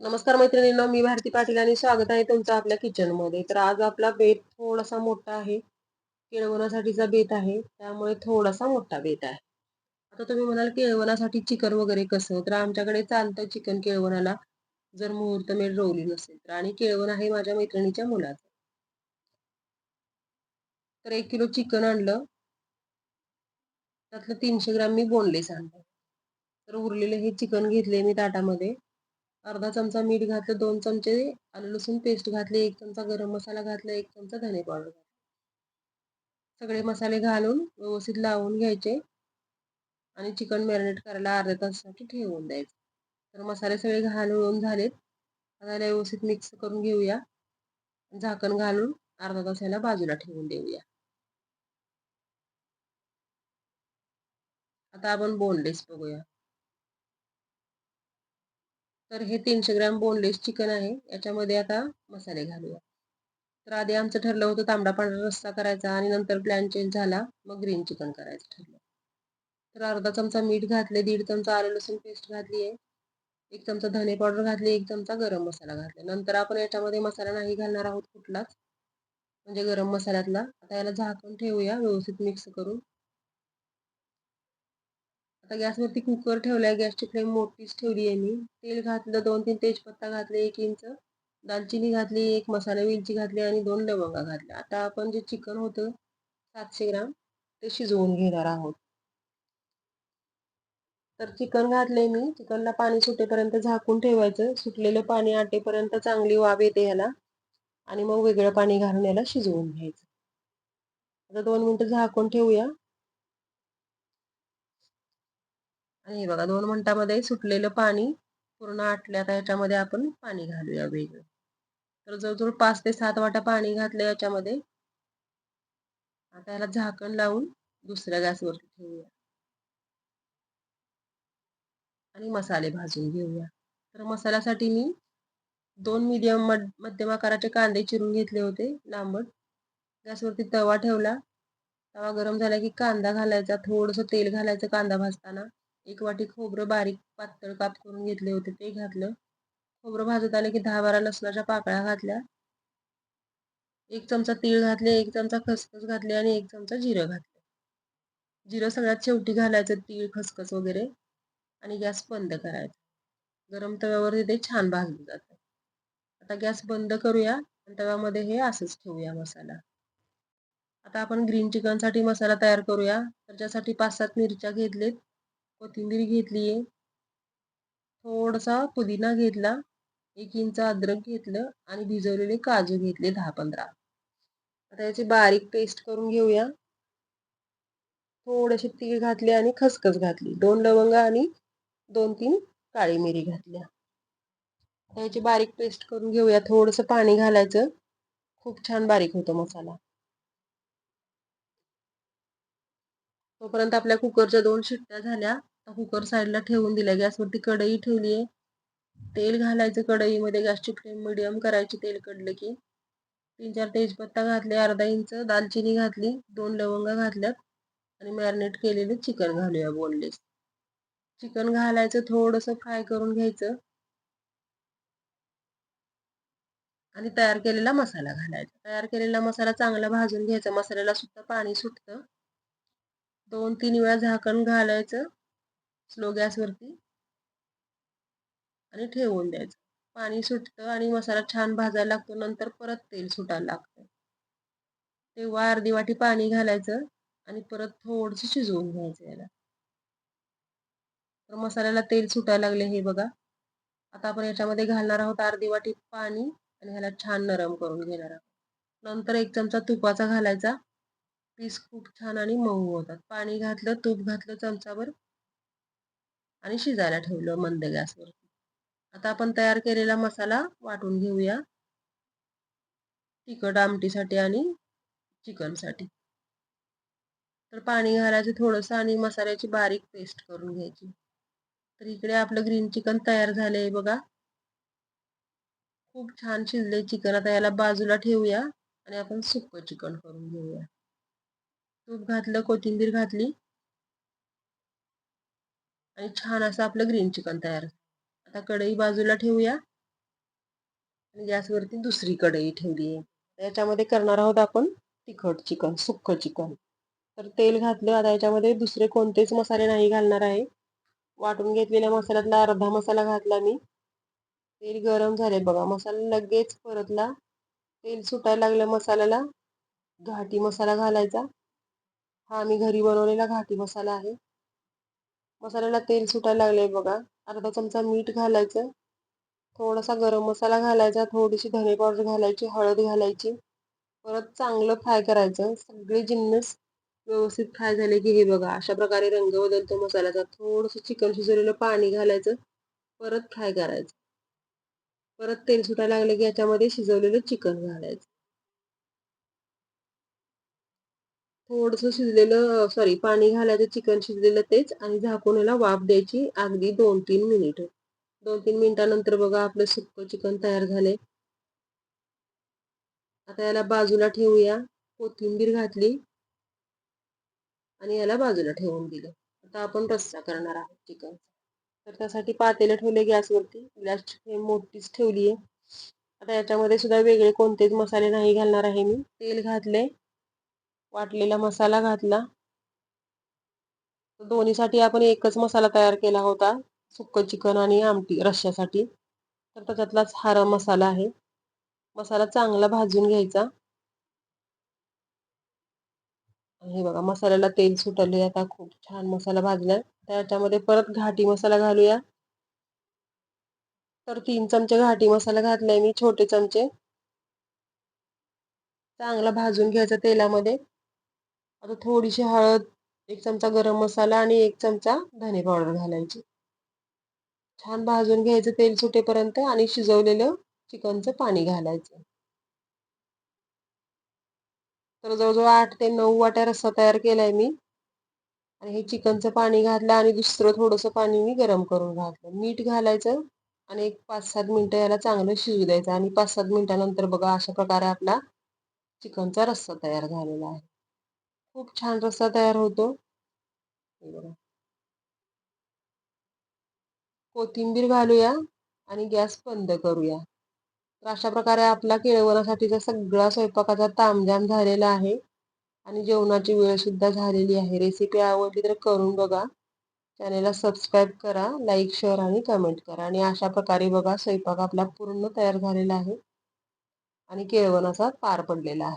नमस्कार मैत्रिणींना मी भारती पाटील आणि स्वागत आहे तुमचं आपल्या किचनमध्ये. तर आज आपला बेत थोडासा मोठा आहे. केळवणासाठीचा बेत आहे. त्यामुळे थोडासा मोठा बेत आहे. आता तुम्ही म्हणाल केळवणासाठी चिकन वगैरे कसं? तर आमच्याकडे चालतं चिकन केळवणाला. जर मुहूर्त मेळ रोवली नसेल तर. आणि केळवण आहे माझ्या मैत्रिणीच्या मुलाचं. तर एक किलो चिकन आणलं. त्यातलं तीनशे ग्राम मी बोनलेस आणलं. तर उरलेले हे चिकन घेतले मी ताटामध्ये. अर्धा चमचा मीठ घातलं दोन चमचे आलं लसूण पेस्ट घातले एक चमचा गरम मसाला घातला एक चमचा धने पावडर घातला. सगळे मसाले घालून व्यवस्थित लावून घ्यायचे आणि चिकन मॅरिनेट करायला अर्ध्या तासासाठी ठेवून द्यायचं. तर मसाले सगळे घालून झालेत. आता व्यवस्थित मिक्स करून घेऊया. झाकण घालून अर्धा तास याला बाजूला ठेवून देऊया. आता आपण बोनलेस बघूया. तर हे तीनशे ग्रॅम बोनलेस चिकन आहे. याच्यामध्ये आता मसाले घालूया. तर आधी आमचं ठरलं होतं तांबडा पांढरा रस्सा करायचा आणि नंतर प्लॅन चेंज झाला मग ग्रीन चिकन करायचं ठरलं. तर अर्धा चमचा मीठ घातले दीड चमचा आलं लसूण पेस्ट घातली आहे एक चमचा धने पावडर घातली एक चमचा गरम मसाला घातला नंतर आपण याच्यामध्ये मसाला नाही घालणार आहोत कुठलाच. म्हणजे गरम मसाल्यातला. आता याला झाकून ठेवूया व्यवस्थित मिक्स करून. आता गॅसवरती कुकर ठेवलाय गॅसची फ्लेम मोठीच ठेवली आहे मी तेल घातलं दोन तीन तेजपत्ता घातले एक इंच. दालचिनी घातली एक मसाला वेलची घातली आणि दोन लवंगा घातल्या. आता आपण जे चिकन होतं सातशे ग्राम ते शिजवून घेणार आहोत. तर चिकन घातले मी. चिकनला पाणी सुटेपर्यंत झाकून ठेवायचं. सुटलेलं पाणी आटेपर्यंत चांगली वाव येते ह्याला. आणि मग वेगळं पाणी घालून याला शिजवून घ्यायचं. आता दोन मिनटं झाकून ठेवूया. आणि हे बघा दोन मिनटामध्ये सुटलेलं पाणी पूर्ण आटल्या आता याच्यामध्ये आपण पाणी घालूया वेगळं. तर जवळजवळ पाच ते सात वाटा पाणी घातलं याच्यामध्ये. आता याला झाकण लावून दुसऱ्या गॅसवरती ठेवूया. आणि मसाले भाजून घेऊया. तर मसाल्यासाठी मी दोन मीडियम मध्यम आकाराचे कांदे चिरून घेतले होते लांबट. गॅसवरती तवा ठेवला. तवा गरम झाला की कांदा घालायचा थोडंसं तेल घालायचं कांदा भाजताना. एक वाटी खोबरं बारीक पातळ काप करून घेतले होते ते घातलं. खोबरं भाजत आले की दहा बारा लसणाच्या पाकळ्या घातल्या. एक चमचा तीळ घातले एक चमचा खसखस घातले आणि एक चमचा जिरं घातले. जिरं सगळ्यात शेवटी घालायचं तीळ खसखस वगैरे आणि गॅस बंद करायचा. गरम तव्यावर ते छान भाजलं जातं. आता गॅस बंद करूया आणि तव्यामध्ये हे असंच ठेवूया मसाला. आता आपण ग्रीन चिकनसाठी मसाला तयार करूया. त्याच्यासाठी पाच सात मिरच्या घेतलेत कोथिंबीर घेतली. आहे थोडासा पुदिना घेतला. एक इंच अद्रक घेतलं आणि भिजवलेले काजू घेतले दहा पंधरा. आता याची बारीक पेस्ट करून घेऊया. थोडेसे तीळ घातले आणि खसखस घातली. दोन लवंग आणि दोन तीन काळी मिरी घातल्या. याची बारीक पेस्ट करून घेऊया. थोडंसं पाणी घालायचं. खूप छान बारीक होतो मसाला. तोपर्यंत आपल्या कुकरच्या दोन शिट्ट्या झाल्या. कुकर साईडला ठेवून दिल्या. गॅसवरती कढई ठेवली आहे. तेल घालायचं कढईमध्ये. गॅसची फ्लेम मिडियम करायची. तेल कडलं की तीन चार तेजपत्ता घातले. अर्धा इंच दालचिनी घातली. दोन लवंगा घातल्यात. आणि मॅरिनेट केलेले चिकन घालूया बोनलेस. चिकन घालायचं. थोडंसं फ्राय करून घ्यायचं. आणि तयार केलेला मसाला घालायचा. तयार केलेला मसाला चांगला भाजून घ्यायचा. मसाल्याला सुद्धा पाणी सुटतं. दोन तीन वेळा झाकण घालायचं स्लो गॅसवरती आणि ठेवून द्यायचं. पाणी सुटतं आणि मसाला छान भाजायला लागतो नंतर परत तेल सुटायला लागतं. तेव्हा अर्धी वाटी पाणी घालायचं आणि परत थोडंसं शिजवून घ्यायचं याला. तर मसाल्याला तेल सुटायला लागले हे बघा. आता आपण याच्यामध्ये घालणार आहोत अर्धी वाटी पाणी आणि ह्याला छान नरम करून घेणार आहोत. नंतर एक चमचा तुपाचा घालायचा. पीस खूप छान आणि मऊ होतात. पाणी घातलं तूप घातलं चमचावर आणि शिजायला ठेवलं मंद गॅसवर. आता आपण तयार केलेला मसाला वाटून घेऊया. तिखट आमटीसाठी आणि चिकनसाठी. तर पाणी घालायचं थोडंसं आणि मसाल्याची बारीक पेस्ट करून घ्यायची. तर इकडे आपलं ग्रीन चिकन तयार झालंय बघा. खूप छान शिजले चिकन. आता याला बाजूला ठेवूया आणि आपण सुक्क चिकन करून घेऊया. तूप घातलं कोथिंबीर घातली. आणि छान असं आपलं ग्रीन चिकन तयार. आता कढई बाजूला ठेवूया. आणि गॅसवरती दुसरी कढई ठेवली आहे त्याच्यामध्ये करणार आहोत आपण तिखट चिकन सुक्क चिकन. तर तेल घातलं आता याच्यामध्ये दुसरे कोणतेच मसाले नाही घालणार आहे. वाटून घेतलेल्या मसाल्यातला अर्धा मसाला घातला मी. तेल गरम झाले बघा. मसाला लगेच परतला. तेल सुटायला लागलं मसाल्याला. घाटी मसाला घालायचा. हा मी घरी बनवलेला घाटी मसाला आहे. मसाल्याला तेल सुटायला लागले बघा. अर्धा चमचा मीठ घालायचं. थोडासा गरम मसाला घालायचा. थोडीशी धने पावडर घालायची हळद घालायची. परत चांगलं फ्राय करायचं. सगळे जिन्नस व्यवस्थित फ्राय झाले की हे बघा अशा प्रकारे रंग बदलतो मसाल्याचा. थोडंसं चिकन शिजवलेलं पाणी घालायचं. परत फ्राय करायचं. परत तेल सुटायला लागलं की याच्यामध्ये शिजवलेलं चिकन घालायचं. थोडंसं शिजलेलं सॉरी पाणी घालायचं चिकन शिजलेलं तेच आणि झाकून याला वाफ द्यायची अगदी दोन तीन मिनिट दोन तीन मिनिटानंतर बघा आपलं सुक्क चिकन तयार झाले आता याला बाजूला ठेवूया कोथिंबीर घातली आणि याला बाजूला ठेवून दिलं. आता आपण रस्सा करणार आहोत चिकन. तर त्यासाठी पातेलं ठेवले गॅसवरती. गॅसची फ्लेम मोठीच ठेवली आहे आता याच्यामध्ये सुद्धा वेगळे कोणतेच मसाले नाही घालणार आहे मी. तेल घातले वाटलेला मसाला घातला. दोन्हीसाठी आपण एकच मसाला तयार केला होता सुक्क चिकन आणि आमटी रश्श्यासाठी. तर त्याच्यातलाच हारा मसाला आहे. मसाला चांगला भाजून घ्यायचा. हे बघा मसाल्याला तेल सुटले आता खूप छान मसाला भाजला त्याच्यामध्ये परत घाटी मसाला घालूया. तर तीन चमचे घाटी मसाला घातलाय मी छोटे चमचे. चांगला भाजून घ्यायचा तेलामध्ये. आता थोडीशी हळद एक चमचा गरम मसाला आणि एक चमचा धने पावडर घालायची. छान भाजून घ्यायचं तेल सुटेपर्यंत आणि शिजवलेलं चिकनचं पाणी घालायचं. तर जवळजवळ आठ ते नऊ वाट्या रस्सा तयार केलाय मी. आणि हे चिकनचं पाणी घातलं आणि दुसरं थोडंसं पाणी मी गरम करून घातलं. मीठ घालायचं आणि एक पाच सात मिनटं याला चांगलं शिजू द्यायचं. आणि पाच सात मिनिटानंतर बघा अशा प्रकारे आपला चिकनचा रस्सा तयार झालेला आहे. खूप छान रस्सा तयार होतो. कोथिंबीर घालूया आणि गॅस बंद करूया. तर अशा प्रकारे आपला केळवणासाठीचा सगळा स्वयंपाकाचा तामजाम झालेला आहे. आणि जेवणाची वेळ सुद्धा झालेली आहे. रेसिपी आवडली तर करून बघा. चॅनेलला सबस्क्राईब करा लाईक शेअर आणि कमेंट करा. आणि अशा प्रकारे बघा स्वयंपाक आपला पूर्ण तयार झालेला आहे. आणि केळवणाचा पार पडलेला आहे.